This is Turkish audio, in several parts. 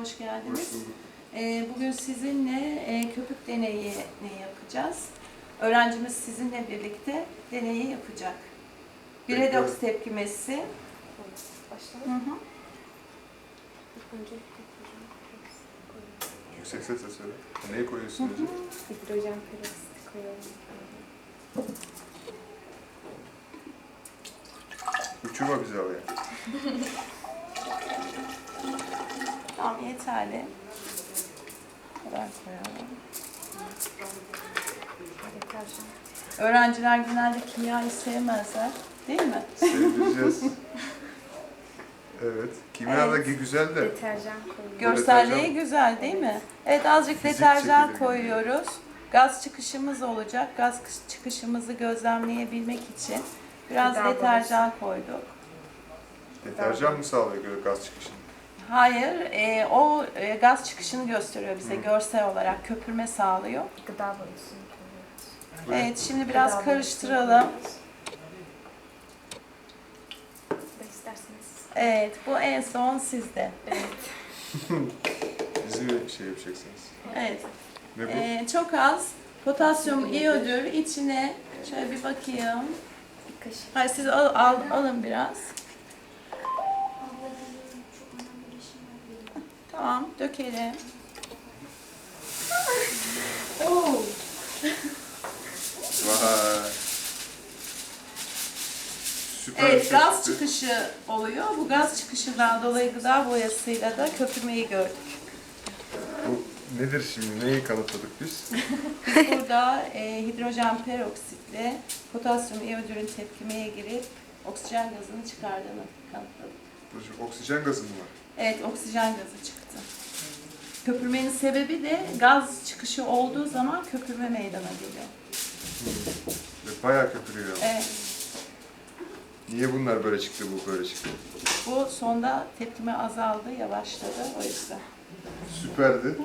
hoş geldiniz. Hoş. Ee, bugün sizinle e, köpük deneyini yapacağız. Öğrencimiz sizinle birlikte deneyi yapacak. Bir Peki. redoks tepkimesi. Hı Başlayalım. hı. Hidrojen Yüksek sesle söyle. Neyi koyuyorsun hocam? Hidrojen peroksit koyuyorum. Uçurma bizi havaya. Yeterli. Kadar koyalım. Öğrenciler genelde kimyayı sevmezler. Değil mi? Sevdireceğiz. evet. Kimya da güzel de. Deterjan koyuyorum. Görselliği deterjan- güzel değil mi? Evet azıcık Fizik deterjan koyuyoruz. Gaz çıkışımız olacak. Gaz kış- çıkışımızı gözlemleyebilmek için biraz Gıda deterjan koyduk. Deterjan mı sağlıyor göre gaz çıkışını? Hayır, e, o e, gaz çıkışını gösteriyor bize Hı. görsel olarak köpürme sağlıyor. Gıda ne? Evet, şimdi biraz Gıda karıştıralım. Da isterseniz. Evet, bu en son sizde. Bizi mi şey yapacaksınız? Evet, Ne bu? e, çok az potasyum iyodür içine şöyle bir bakayım. Bir kaşık. Hayır, siz al, al- alın biraz. Tamam, dökelim. Oo. Vay. Süper Evet, şey gaz çıktı. çıkışı oluyor. Bu gaz çıkışından dolayı gıda boyasıyla da köpürmeyi gördük. Bu nedir şimdi? Neyi kanıtladık biz? Biz burada e, hidrojen peroksitle potasyum iyodürün tepkimeye girip oksijen gazını çıkardığını kanıtladık. Oksijen gazı mı var? Evet, oksijen gazı çıktı. Köpürmenin sebebi de gaz çıkışı olduğu zaman köpürme meydana geliyor. Ve Bayağı köpürüyor. Evet, Niye bunlar böyle çıktı, bu böyle çıktı? bu sonda tepkime azaldı, yavaşladı o yüzden. Süperdi.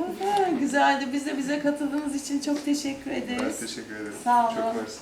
Güzeldi. Biz de bize katıldığınız için çok teşekkür Ben ederiz. teşekkür ederim. Sağ olun. Çok mersi.